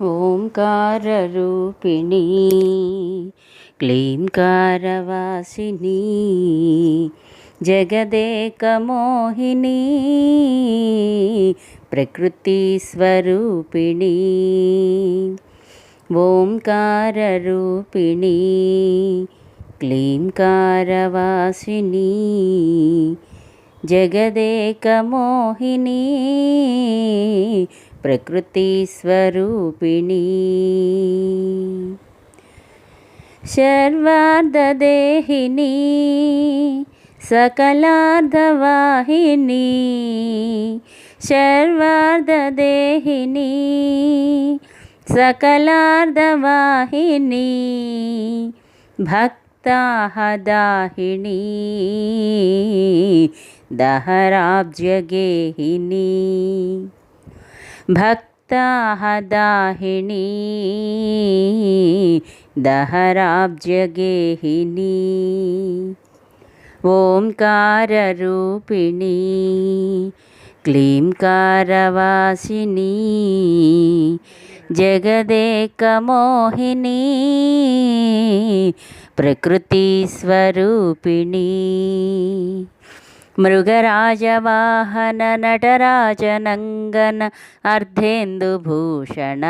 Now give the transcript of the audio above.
ఓంకారరూపిణీ క్లీంకారవాసిని జగదేకమోహిని ప్రకృతి స్వరూపిణి ఓంకారరూపిణి క్లీంకారవాసిని జగదేకమోహిని ప్రకృతి స్వరూపిణి శర్వార్ధదేహిని సకలార్ధవాహిని శర్వార్ధదేహిని సకలార్ధవాహిని భక్తాహదాహిని దహరాబ్జగేహిని భక్తాహదాహిని దహరాబ్జగేహిని ఓంకారరూపిణి క్లీంకారవాసిని జగదేకమోహిని मृगराजवाहन नटराजनङ्गन अर्धेन्दुभूषण